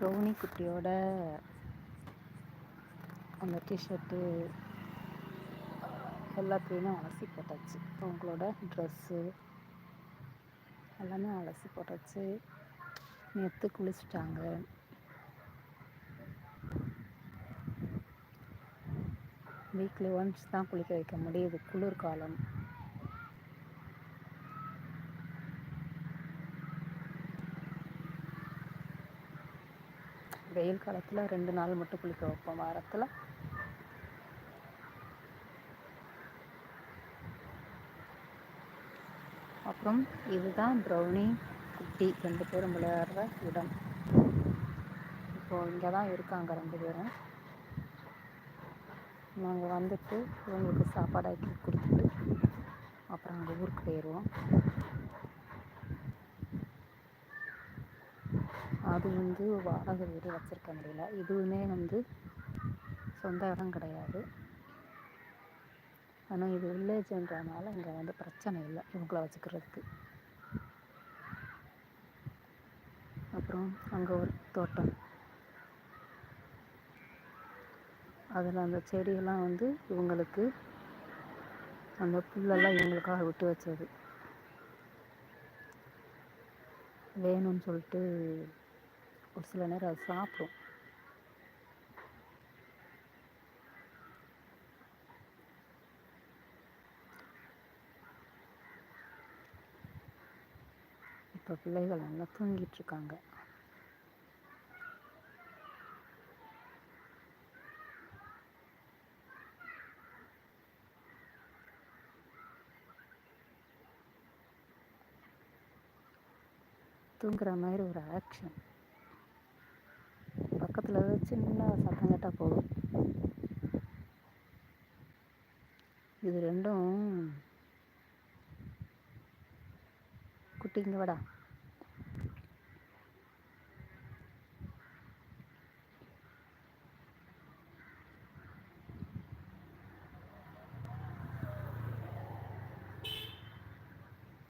Brownie குட்டியோட அந்த T shirt எல்லாத்தையுமே அலசி போட்டாச்சு. அவங்களோட ட்ரெஸ்ஸு எல்லாமே அலசி போட்டாச்சு. நேற்று குளிச்சிட்டாங்க. வீக்லி ஒன்ஸ் தான் குளிக்க வைக்க முடியுது. குளிர்காலம். வெயில் காலத்தில் ரெண்டு நாள் மட்டும் குளிக்க வைப்போம் வாரத்தில். அப்புறம் இதுதான் ப்ரௌனி குட்டி ரெண்டு பேரும் விளையாடுற இடம். இப்போது இங்கே தான் இருக்காங்க ரெண்டு பேரும். நாங்கள் வந்துட்டு இவங்களுக்கு சாப்பாடு ஆக்கி கொடுத்துட்டு அப்புறம் அங்கே ஊருக்கு போயிடுவோம் அது வந்து வாடகை வீடு வச்சுருக்க முடியல. இதுவுமே வந்து சொந்த இடம் கிடையாது. ஆனால் இது வில்லேஜ்ன்றனால இங்கே வந்து பிரச்சனை இல்லை. இவங்கள வச்சுக்கிறதுக்கு. அப்புறம் அங்கே ஒரு தோட்டம். அதில் அந்த செடியெல்லாம் வந்து இவங்களுக்கு அந்த புல்லெல்லாம் இவங்களுக்காக விட்டு வச்சது. வேணும்னு சொல்லிட்டு ஒரு சில நேரம் அது சாப்பிடும். இப்போ பிள்ளைகள் நல்லா தூங்கிட்டு இருக்காங்க. தூங்குற மாதிரி ஒரு ஆக்ஷன் பக்கத்தில் சின்ன சத்தம் கேட்டால் போதும். இது ரெண்டும் குட்டிங்க வாடா.